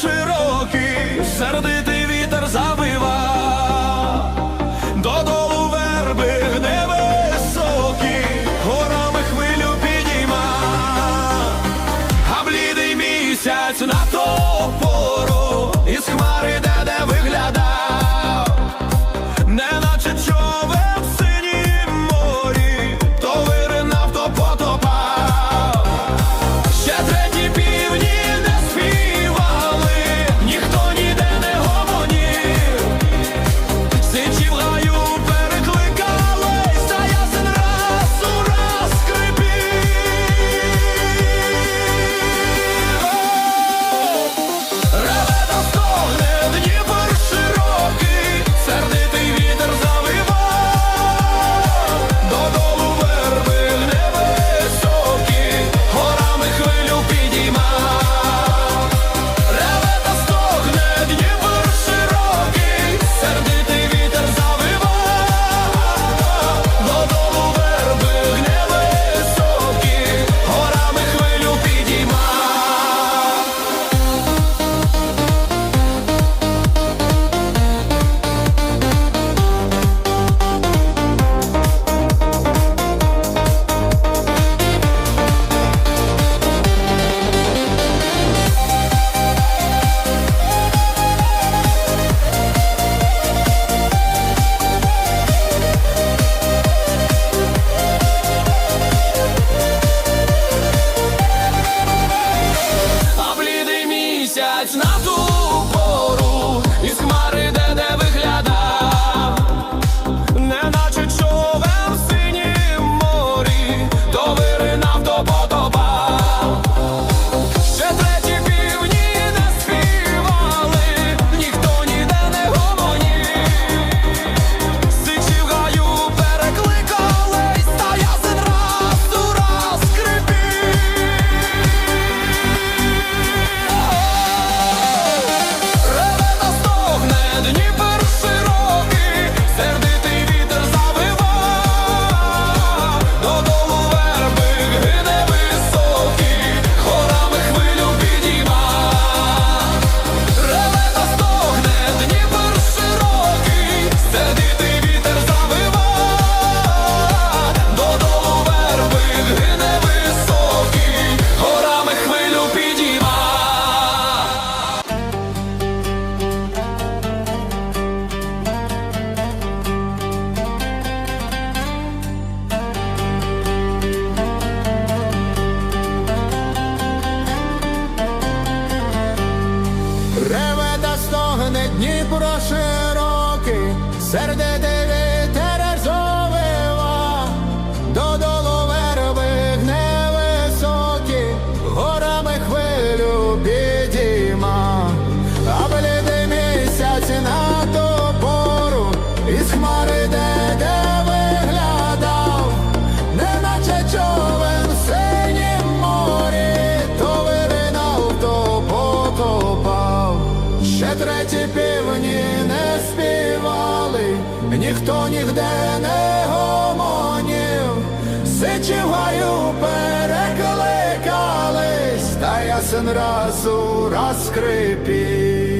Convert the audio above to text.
широкий, сердитий. ніхто нігде не гомонів, сичівгаю перекликались, та ясен раз у раз скрипів.